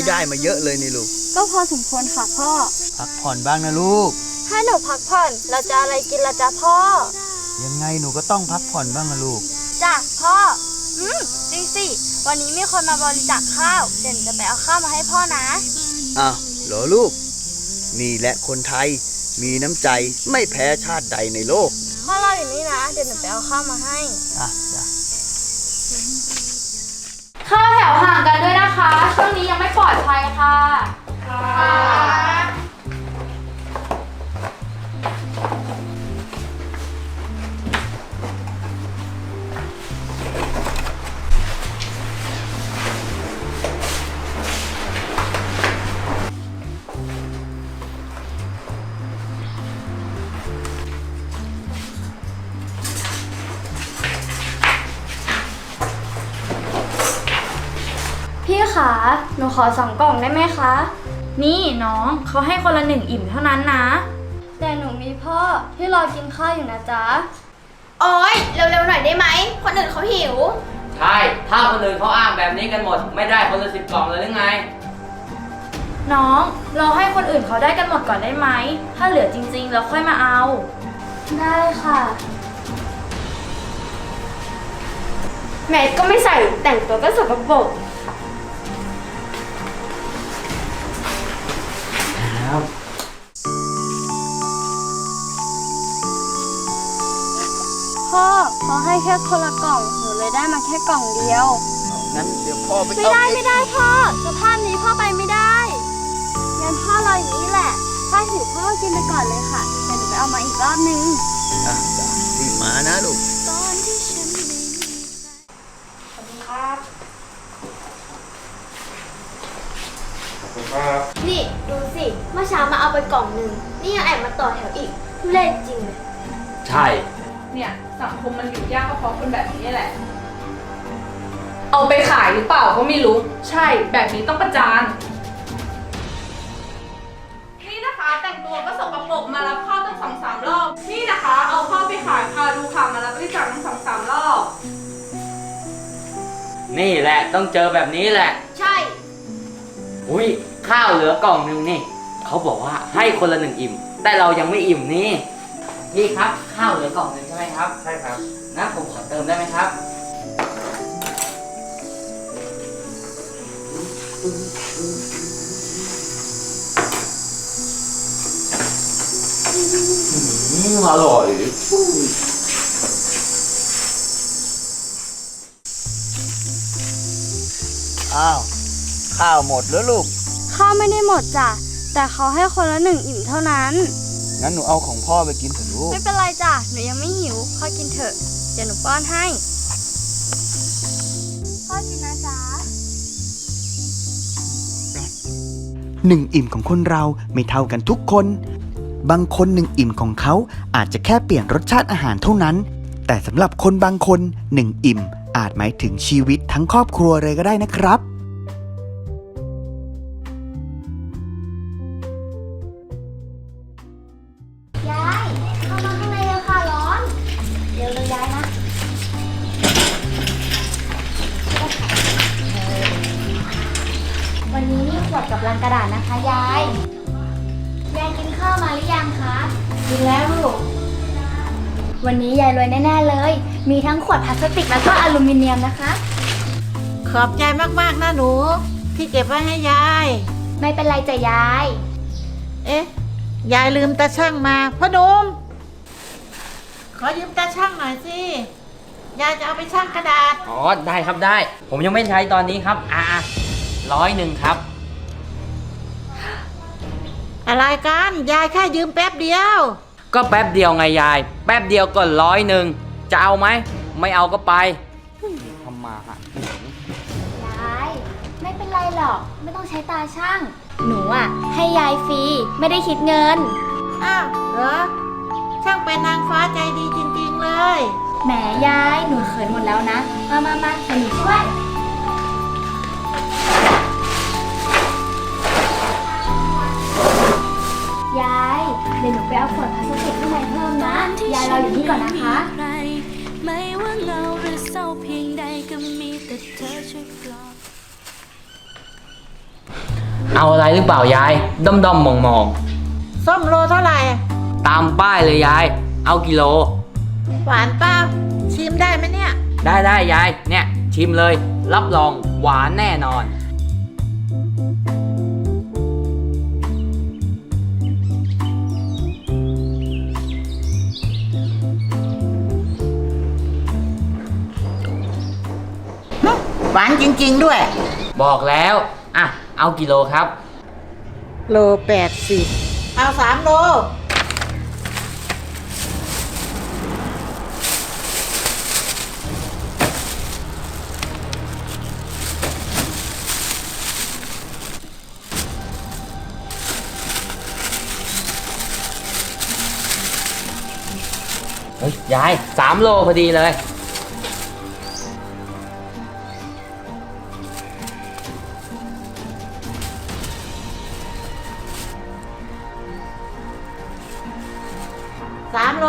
นนี้ได้มาเยอะเลยนี่ลูก ก็พอสมควรค่ะพ่อ พักผ่อนบ้างนะลูก ถ้าหนูพักผ่อนเราจะอะไรกินละจ๊ะพ่อ ยังไงหนูก็ต้องพักผ่อนบ้างนะลูก จ้ะพ่อ อืมจริงสิ วันนี้มีคนมาบริจาคข้าวเดี๋ยวหนูจะไปเอาข้าวมาให้พ่อนะ อ้าวเหรอลูก นี่แหละคนไทยมีน้ำใจไม่แพ้ชาติใดในโลก พ่อรออยู่นี่นะ เดี๋ยวหนูไปเอาข้าวมาให้ อะจ้ะเข้าแถว ขาหนูขอสองกล่องได้ไหมคะ นี่น้องเขาให้คนละหนึ่งอิ่มเท่านั้นนะ แต่หนูมีพ่อที่รอกินข้าวอยู่นะจ๊ะ โอ๊ย เร็วๆหน่อยได้ไหม คนอื่นเขาหิว ใช่ ถ้าคนอื่นเขาอ้างแบบนี้กันหมด ไม่ได้คนละสิบกล่องเลยหรือไง น้องเราให้คนอื่นเขาได้กันหมดก่อนได้ไหม ถ้าเหลือจริงๆเราค่อยมาเอา ได้ค่ะ แมสก็ไม่ใส่แต่งตัวก็สกปรก พ่อเขาให้แค่คนละกล่องหนูเลยได้มาแค่กล่องเดียว งั้นเดี๋ยวพ่อไปไม่เอาได้เองไม่ได้พ่อสภาพนี้พ่อไปไม่ได้งั้นพ่อรออย่างนี้แหละ ถ้าหิวพ่อกินไปก่อนเลยค่ะเดี๋ยวหนูไปเอามาอีกรอบนึง อะจ้ะรีบมานะลูก ตอนที่ฉันไม่มี นี่ดูสิเมื่อเช้ามาเอาไปกล่องหนึ่งนี่ยังแอบมาต่อแถวอีกทุเล่จริงเลยใช่ เนี่ยสังคมมันอยู่ยากก็เพราะคนแบบนี้แหละ เอาไปขายหรือเปล่าก็ไม่รู้ ใช่แบบนี้ต้องประจาน นี่นะคะแต่งตัวก็สกปรกมารับข้าวตั้งสองสามรอบ นี่นะคะ เอาข้าวไปขายพาดูค่ะมารับบริจาคตั้งสองสามรอบ นี่แหละต้องเจอแบบนี้แหละใช่ อุ้ยข้าวเหลือกล่องหนึงนี่ เขาบอกว่าให้คนละหนึ่งอิ่ม แต่เรายังไม่อิ่มนี่พี่ครับข้าวเหลือกล่องหนึงใช่ไหมครับ ใช่ครับนะผมขอเติมได้ไหมครับอืมอร่อยอ้าว ข้าวหมดแล้วลูก ข้าวไม่ได้หมดจ้ะ แต่เขาให้คนละหนึ่งอิ่มเท่านั้น งั้นหนูเอาของพ่อไปกินเถอะลูก ไม่เป็นไรจ้ะ หนูยังไม่หิว พ่อกินเถอะ เดี๋ยวหนูป้อนให้ พ่อกินนะจ๊ะ หนึ่งอิ่มของคนเราไม่เท่ากันทุกคน บางคนหนึ่งอิ่มของเขาอาจจะแค่เปลี่ยนรสชาติอาหารเท่านั้น แต่สำหรับคนบางคนหนึ่งอิ่มอาจหมายถึงชีวิตทั้งครอบครัวเลยก็ได้นะครับ กับลังกระดาษนะคะยาย ยายกินข้าวมาหรือยังคะ กินแล้วลูก วันนี้ยายรวยแน่ๆเลย มีทั้งขวดพลาสติกแล้วก็อลูมิเนียมนะคะ ขอบใจมากๆนะหนู ที่เก็บไว้ให้ยาย ไม่เป็นไรจ้ะยาย เอ๊ะ ยายลืมตาช่างมาพ่อหนุ่มขอยืมตาช่างหน่อยสิ ยายจะเอาไปช่างกระดาษ อ๋อ ได้ครับได้ ผมยังไม่ใช้ตอนนี้ครับ อ่าร้อยหนึ่งครับ อะไรกัน ยายแค่ยืมแป๊บเดียว ก็แป๊บเดียวไงยาย แป๊บเดียวก็ร้อยหนึ่งจะเอาไหม ไม่เอาก็ไปทำมาหากินยายไม่เป็นไรหรอก ไม่ต้องใช้ตาช่าง หนูอะ ให้ยายฟรี ไม่ได้คิดเงิน อ้าวเหรอ ช่างเป็นนางฟ้าใจดีจริงๆเลย แหมยาย หนูเขินหมดแล้วนะ มามามาเดี๋ยวหนูช่วย เดี๋ยวหนูไปเอาขวดพลาสติกข้างในเพิ่มยายเราอยู่นี่ก่อนนะคะ ไม่ว่าเงาหรือเศร้าเพียงใดก็มีแต่เธอช่วยปลอบ เอาอะไรหรือเปล่ายายด้อมด้อมมองมองส้มโลเท่าไหร่ ๆตามป้ายเลยยาย เอากิโล หวานเปล่าชิมได้ไหมเนี่ย ได้ได้ยาย เนี่ย ชิมเลย รับรองหวานแน่นอน หวานจริง ๆ ด้วย บอกแล้วอะเอากิโลครับ โลแปดสิบเอาสามโล เฮ้ยยายสามโลพอดีเลย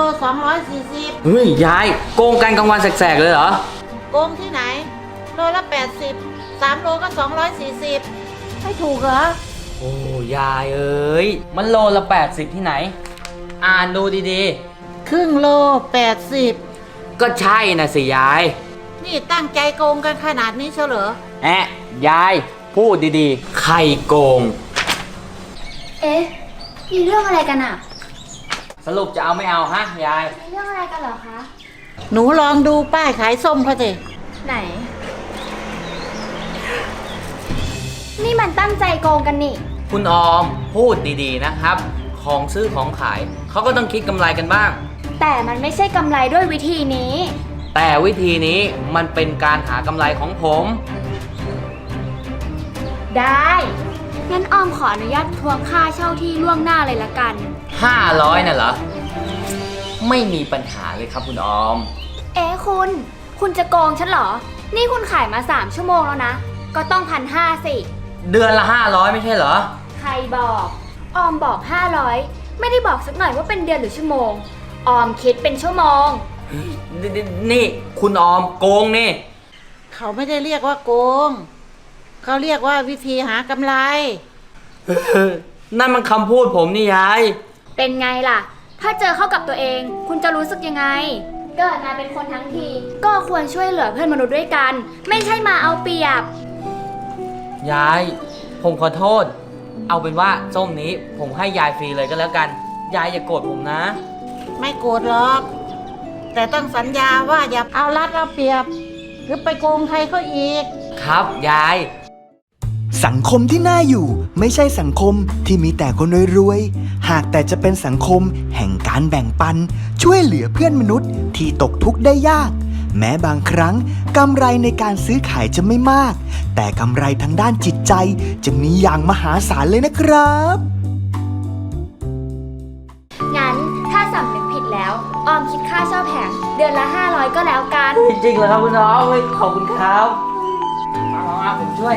สามโลสองร้อยสี่สิบเฮ้ยยายโกงกันกลางวันแสกๆเลยเหรอ โกงที่ไหน โลละแปดสิบสามโลก็สองร้อยสี่สิบไม่ถูกเหรอ โอ้ยายเอ้ย มันโลละ 80 ที่ไหน อ่านดูดีครึ่งโลแปดสิบๆก็ใช่นะสิยาย นี่ตั้งใจโกงกันขนาดนี้เชียวเหรอแอะยายพูดดีๆ ใครโกง เอ๊ะ มีเรื่องอะไรกันอะ สรุปจะเอาไม่เอาฮะยาย มีเรื่องอะไรกันเหรอคะ หนูลองดูป้ายขายส้มเขาสิไหน นี่มันตั้งใจโกงกันนี่ คุณออมพูดดีๆนะครับ ของซื้อของขายเขาก็ต้องคิดกำไรกันบ้าง แต่มันไม่ใช่กำไรด้วยวิธีนี้ แต่วิธีนี้มันเป็นการหากำไรของผม ได้ งั้นออมขออนุญาตทวงค่าเช่าที่ล่วงหน้าเลยละกัน 500น่ะเหรอ ไม่มีปัญหาเลยครับคุณออม เอ๊ะคุณ คุณจะโกงฉันเหรอ นี่คุณขายมา 3 ชั่วโมงแล้วนะ ก็ต้องพันห้าสิ เดือนละ 500 ไม่ใช่เหรอ ใครบอก ออมบอก 500 ไม่ได้บอกสักหน่อยว่าเป็นเดือนหรือชั่วโมง ออมคิดเป็นชั่วโมงนนนี่คุณออมโกงนี่ เขาไม่ได้เรียกว่าโกง เขาเรียกว่าวิธีหากำไร นั่นมันคำพูดผมนี่ยาย เป็นไงล่ะ ถ้าเจอเข้ากับตัวเอง คุณจะรู้สึกยังไง เกิดมาเป็นคนทั้งที ก็ควรช่วยเหลือเพื่อนมนุษย์ด้วยกัน ไม่ใช่มาเอาเปรียบ ยาย ผมขอโทษ เอาเป็นว่าส้มนี้ผมให้ยายฟรีเลยก็แล้วกัน ยายอย่าโกรธผมนะ ไม่โกรธหรอก แต่ต้องสัญญาว่าอย่าเอารัดเอาเปรียบ หรือไปโกงใครเขาอีก ครับยาย สังคมที่น่าอยู่ไม่ใช่สังคมที่มีแต่คนรวยๆ หากแต่จะเป็นสังคมแห่งการแบ่งปัน ช่วยเหลือเพื่อนมนุษย์ที่ตกทุกข์ได้ยาก แม้บางครั้งกำไรในการซื้อขายจะไม่มาก แต่กำไรทางด้านจิตใจจะมีอย่างมหาศาลเลยนะครับ งั้นถ้าสำนึกผิดแล้ว ออมคิดค่าเช่าแผงเดือนละ 500 ก็แล้วกัน จริงๆเหรอครับคุณน้องเฮ้ยขอบคุณครับ มามามาผมช่วย